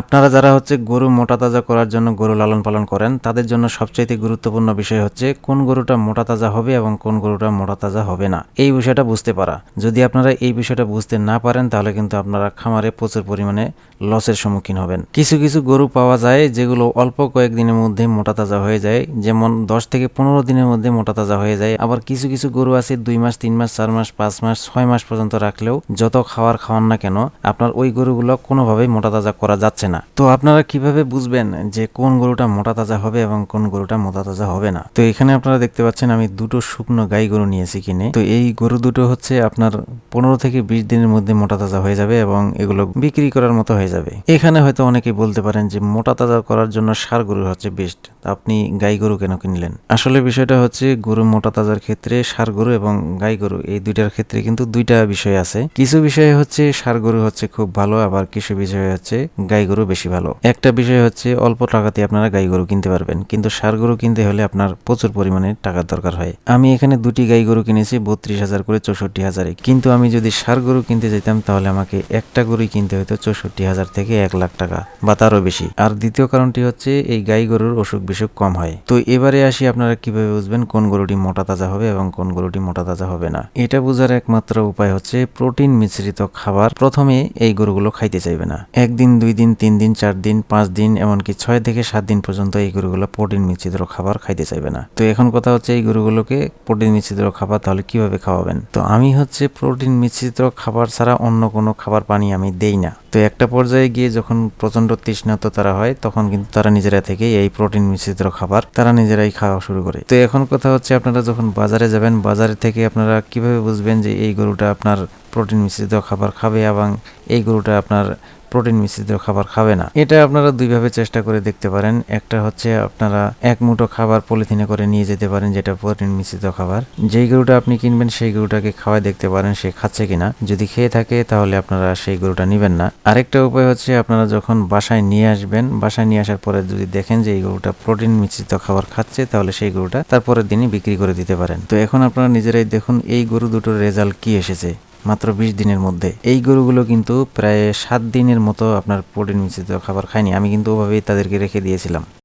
আপনারা যারা হচ্ছে গরু মোটা তাজা করার জন্য গরু লালন পালন করেন, তাদের জন্য সবচাইতে গুরুত্বপূর্ণ বিষয় হচ্ছে কোন গরুটা মোটা তাজা হবে এবং কোন গরুটা মোটা তাজা হবে না। এই বিষয়টা বুঝতে পারা। যদি আপনারা এই বিষয়টা বুঝতে না পারেন, তাহলে কিন্তু আপনারা খামারে প্রচুর পরিমাণে লসের সম্মুখীন হবেন। কিছু কিছু গরু পাওয়া যায় যেগুলো অল্প কয়েকদিনের মধ্যে মোটা তাজা হয়ে যায়, যেমন দশ থেকে পনেরো দিনের মধ্যে মোটা তাজা হয়ে যায়। আবার কিছু কিছু গরু আছে দুই মাস, তিন মাস, চার মাস, পাঁচ মাস, ছয় মাস পর্যন্ত রাখলেও যত খাওয়ার খাওয়ান না কেন, আপনার ওই গরুগুলো কোনোভাবেই মোটা তাজা করা যাচ্ছে না। তো আপনারা কীভাবে বুঝবেন যে কোন গরুটা মোটা তাজা হবে এবং কোন গরুটা মোটা তাজা হবে না? তো এখানে আপনারা দেখতে পাচ্ছেন আমি দুটো শুকনো গাই গরু নিয়েছি কিনে। তো এই গরু দুটো হচ্ছে আপনার পনেরো থেকে বিশ দিনের মধ্যে মোটা তাজা হয়ে যাবে এবং এগুলো বিক্রি করার মতো হয়ে যাবে। এখানে হয়তো অনেকেই বলতে পারেন যে মোটা তাজা করার জন্য সার গরু হচ্ছে বেস্ট আপনি গাই গরু কেন কিনলেন? আসলে বিষয়টা হচ্ছে গরু মোটা তাজার ক্ষেত্রে সার গরু এবং গাই গরু এই দুইটার ক্ষেত্রে কিন্তু দুইটা বিষয় আছে। কিছু বিষয় হচ্ছে সার গরু হচ্ছে খুব ভালো, আবার কিছু বিষয় হচ্ছে গাই গরু বেশি ভালো। একটা বিষয় হচ্ছে, অল্প টাকাতে আপনারা গাই গরু কিনতে পারবেন। কিন্তু সার গরু কিনতে হলে আপনার প্রচুর পরিমাণে টাকার দরকার হয়। আমি এখানে দুটি গাই গরু কিনেছি, বত্রিশ হাজার করে চৌষট্টি হাজারে। কিন্তু আমি যদি সার গরু কিনতে যেতাম, তাহলে আমাকে একটা গরুই কিনতে হতো চৌষট্টি হাজার থেকে এক লাখ টাকা, বা তারও বেশি। আর দ্বিতীয় কারণটি হচ্ছে, এই গাই গরুর অসুখ বিসুখ কম হয়। তো এবারে আসি আপনারা কীভাবে বুঝবেন কোন গরুটি মোটা তাজা হবে এবং কোন গরুটি মোটা তাজা হবে না। এটা বোঝার একমাত্র উপায় হচ্ছে, প্রোটিন মিশ্রিত খাবার প্রথমে এই গরুগুলো খাইতে চাইবে না। একদিন, দুই দিন তিন দিন চার দিন পাঁচ দিন এমনকি ছয় থেকে সাত দিন পর্যন্ত এই গরুগুলো প্রোটিন মিশ্রিত খাবার খাইতে চাইবে না। তো এখন কথা হচ্ছে এই গরুগুলোকে প্রোটিন মিশ্রিত খাবার তাহলে কীভাবে খাওয়াবেন? তো আমি হচ্ছে প্রোটিন মিশ্রিত খাবার ছাড়া অন্য কোনো খাবার পানি আমি দেই না। তো একটা পর্যায়ে গিয়ে যখন প্রচণ্ড তৃষ্ণাত তারা হয়, তখন কিন্তু তারা নিজেরা থেকে এই প্রোটিন মিশ্রিত খাবার তারা নিজেরাই খাওয়া শুরু করে। তো এখন কথা হচ্ছে আপনারা যখন বাজারে যাবেন, বাজারে থেকে আপনারা কীভাবে বুঝবেন যে এই গরুটা আপনার প্রোটিন মিশ্রিত খাবার খাবে এবং এই গরুটা আপনার প্রোটিন মিশ্রিত খাবার খাবে না। এটা আপনারা দুইভাবে চেষ্টা করে দেখতে পারেন। একটা হচ্ছে আপনারা এক মুঠো খাবার পলিথিনে করে নিয়ে যেতে পারেন যেটা প্রোটিন মিশ্রিত খাবার। যেই গরুটা আপনি কিনবেন সেই গরুটাকে খাওয়াই দেখতে পারেন সে খাচ্ছে কিনা। যদি খেয়ে থাকে তাহলে আপনারা সেই গরুটা নেবেন না। আরেকটা উপায় হচ্ছে আপনারা যখন বাসায় নিয়ে আসবেন, বাসায় নিয়ে আসার পরে যদি দেখেন যে এই গরুটা প্রোটিন মিশ্রিত খাবার খাচ্ছে তাহলে সেই গরুটা তারপরের দিনই বিক্রি করে দিতে পারেন। তো এখন আপনারা নিজেরাই দেখুন এই গরু দুটোর রেজাল্ট কি এসেছে। মাত্র বিশ দিনের মধ্যে। এই গরুগুলো কিন্তু প্রায় সাত দিনের মতো আপনার প্রোটিন মিশ্রিত খাবার খায়নি। আমি কিন্তু ওভাবেই তাদেরকে রেখে দিয়েছিলাম।